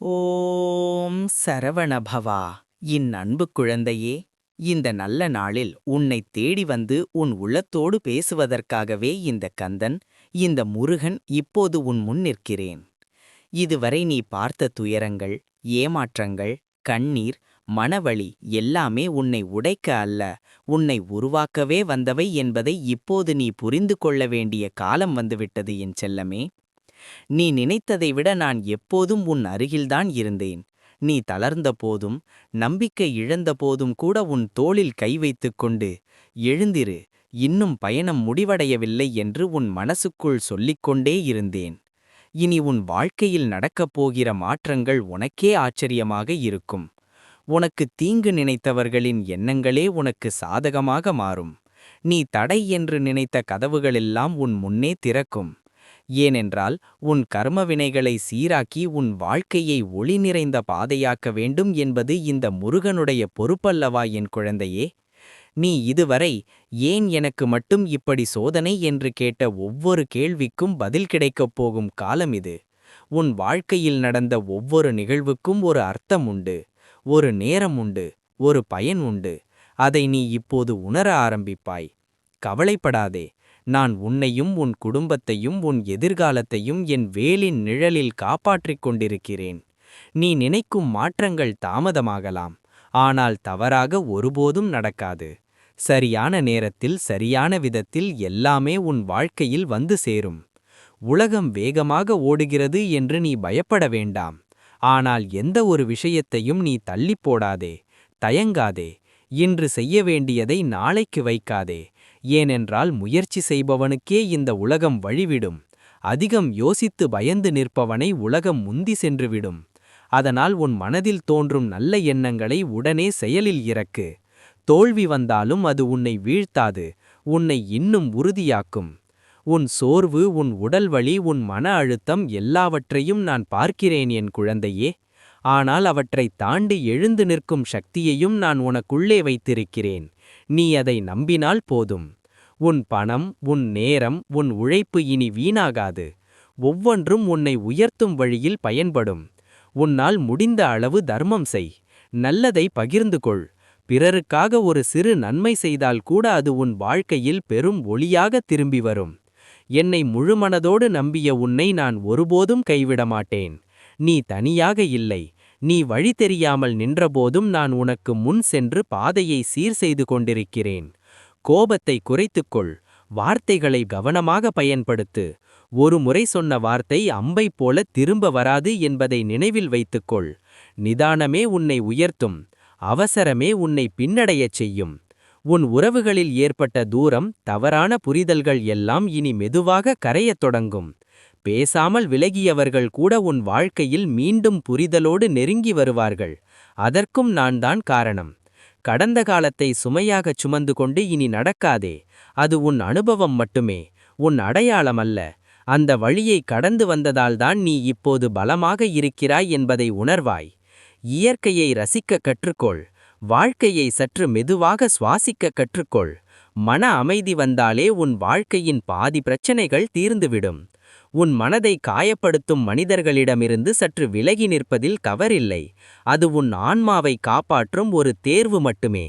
ஓம் சரவணபவா இந்நன்பு குழந்தையே இந்த நல்ல நாளில் உன்னைத் தேடி வந்து உன் உள்ளத்தோடு பேசுவதற்காகவே இந்த கந்தன் இந்த முருகன் இப்போது உன் முன் நிற்கிறேன். இதுவரை நீ பார்த்த துயரங்கள் ஏமாற்றங்கள் கண்ணீர் மனவழி எல்லாமே உன்னை உடைக்க அல்ல உன்னை உருவாக்கவே வந்தவை என்பதை இப்போது நீ புரிந்து கொள்ள வேண்டிய காலம் வந்துவிட்டது என் செல்லமே. நீ நினைத்ததை விட நான் எப்போதும் உன் அருகில்தான் இருந்தேன். நீ தளர்ந்த போதும் நம்பிக்கை இழந்த போதும் கூட உன் தோளில் கை வைத்துக் கொண்டு எழுந்திரு இன்னும் பயணம் முடிவடையவில்லை என்று உன் மனசுக்குள் சொல்லிக்கொண்டே இருந்தேன். இனி உன் வாழ்க்கையில் நடக்கப் போகிற மாற்றங்கள் உனக்கே ஆச்சரியமாக இருக்கும். உனக்கு தீங்கு நினைத்தவர்களின் எண்ணங்களே உனக்கு சாதகமாக மாறும். நீ தடை என்று நினைத்த கதவுகளெல்லாம் உன் முன்னே திறக்கும். ஏனென்றால் உன் கர்மவினைகளை சீராக்கி உன் வாழ்க்கையை ஒளி நிறைந்த பாதையாக்க வேண்டும் என்பது இந்த முருகனுடைய பொறுப்பல்லவா என் குழந்தையே? நீ இதுவரை ஏன் எனக்கு மட்டும் இப்படி சோதனை என்று கேட்ட ஒவ்வொரு கேள்விக்கும் பதில் கிடைக்கப் போகும் காலம் இது. உன் வாழ்க்கையில் நடந்த ஒவ்வொரு நிகழ்வுக்கும் ஒரு அர்த்தம் உண்டு ஒரு நேரம் உண்டு ஒரு பயன் உண்டு. அதை நீ இப்போது உணர ஆரம்பிப்பாய். கவலைப்படாதே நான் உன்னையும் உன் குடும்பத்தையும் உன் எதிர்காலத்தையும் என் வேலின் நிழலில் காப்பாற்றிக் கொண்டிருக்கிறேன். நீ நினைக்கும் மாற்றங்கள் தாமதமாகலாம். ஆனால் தவறாக ஒருபோதும் நடக்காது. சரியான நேரத்தில் சரியான விதத்தில் எல்லாமே உன் வாழ்க்கையில் வந்து சேரும். உலகம் வேகமாக ஓடுகிறது என்று நீ பயப்பட வேண்டாம். ஆனால் எந்த ஒரு விஷயத்தையும் நீ தள்ளிப் போடாதே. தயங்காதே. இன்று செய்ய வேண்டியதை நாளைக்கு வைக்காதே. ஏனென்றால் முயற்சி செய்பவனுக்கே இந்த உலகம் வழிவிடும். அதிகம் யோசித்து பயந்து நிற்பவனை உலகம் முந்தி சென்றுவிடும். அதனால் உன் மனதில் தோன்றும் நல்ல எண்ணங்களை உடனே செயலில் இறக்கு. தோல்வி வந்தாலும் அது உன்னை வீழ்த்தாது உன்னை இன்னும் உறுதியாக்கும். உன் சோர்வு உன் உடல் வலி உன் மன அழுத்தம் எல்லாவற்றையும் நான் பார்க்கிறேன் என் குழந்தையே. ஆனால் அவற்றைத் தாண்டி எழுந்து நிற்கும் சக்தியையும் நான் உனக்குள்ளே வைத்திருக்கிறேன். நீ அதை நம்பினால் போதும். உன் பணம் உன் நேரம் உன் உழைப்பு இனி வீணாகாது. ஒவ்வொன்றும் உன்னை உயர்த்தும் வழியில் பயன்படும். உன்னால் முடிந்த அளவு தர்மம் செய். நல்லதை பகிர்ந்து கொள். பிறருக்காக ஒரு சிறு நன்மை செய்தால் கூட அது உன் வாழ்க்கையில் பெரும் ஒளியாக திரும்பி வரும். என்னை முழுமனதோடு நம்பிய உன்னை நான் ஒருபோதும் கைவிட மாட்டேன் நீ தனியாக இல்லை. நீ வழி தெரியாமல் நின்றபோதும் நான் உனக்கு முன் சென்று பாதையை சீர் செய்து கொண்டிருக்கிறேன். கோபத்தை குறைத்துக்கொள். வார்த்தைகளை கவனமாக பயன்படுத்து. ஒரு முறை சொன்ன வார்த்தை அம்பை போல திரும்ப வராது என்பதை நினைவில் வைத்துக்கொள். நிதானமே உன்னை உயர்த்தும். அவசரமே உன்னை பின்னடையச் செய்யும். உன் உறவுகளில் ஏற்பட்ட தூரம் தவறான புரிதல்கள் எல்லாம் இனி மெதுவாக கரையத் தொடங்கும். பேசாமல் விலகியவர்கள் கூட உன் வாழ்க்கையில் மீண்டும் புரிதலோடு நெருங்கி வருவார்கள். அதற்கும் நான் தான் காரணம். கடந்த காலத்தை சுமையாகச் சுமந்து கொண்டு இனி நடக்காதே. அது உன் அனுபவம் மட்டுமே. உன் அடையாளம் அல்ல. அந்த வழியை கடந்து வந்ததால்தான் நீ இப்போது பலமாக இருக்கிறாய் என்பதை உணர்வாய். இயற்கையை ரசிக்க கற்றுக்கொள். வாழ்க்கையை சற்று மெதுவாக சுவாசிக்க கற்றுக்கொள். மன அமைதி வந்தாலே உன் வாழ்க்கையின் பாதி பிரச்சனைகள் தீர்ந்துவிடும். உன் மனதை காயப்படுத்தும் மனிதர்களிடமிருந்து சற்று விலகி நிற்பதில் தவறில்லை அது உன் ஆன்மாவை காப்பாற்றும் ஒரு தேர்வு மட்டுமே.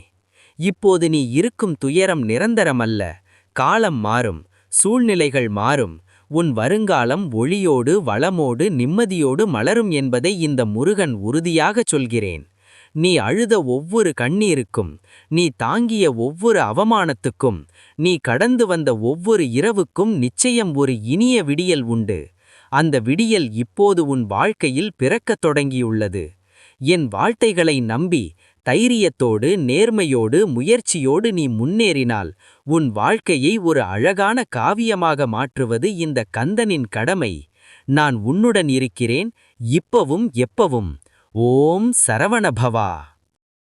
இப்போது நீ இருக்கும் துயரம் நிரந்தரமல்ல. காலம் மாறும் சூழ்நிலைகள் மாறும். உன் வருங்காலம் ஒளியோடு வளமோடு நிம்மதியோடு மலரும் என்பதை இந்த முருகன் உறுதியாகச் சொல்கிறேன். நீ அழுத ஒவ்வொரு கண்ணீருக்கும் நீ தாங்கிய ஒவ்வொரு அவமானத்துக்கும் நீ கடந்து வந்த ஒவ்வொரு இரவுக்கும் நிச்சயம் ஒரு இனிய விடியல் உண்டு. அந்த விடியல் இப்போது உன் வாழ்க்கையில் பிறக்கத் தொடங்கியுள்ளது. என் வாழ்த்தைகளை நம்பி தைரியத்தோடு நேர்மையோடு முயற்சியோடு நீ முன்னேறினால் உன் வாழ்க்கையை ஒரு அழகான காவியமாக மாற்றுவது இந்த கந்தனின் கடமை. நான் உன்னுடன் இருக்கிறேன் இப்பவும் எப்பவும். ஓம் சரவணபவா.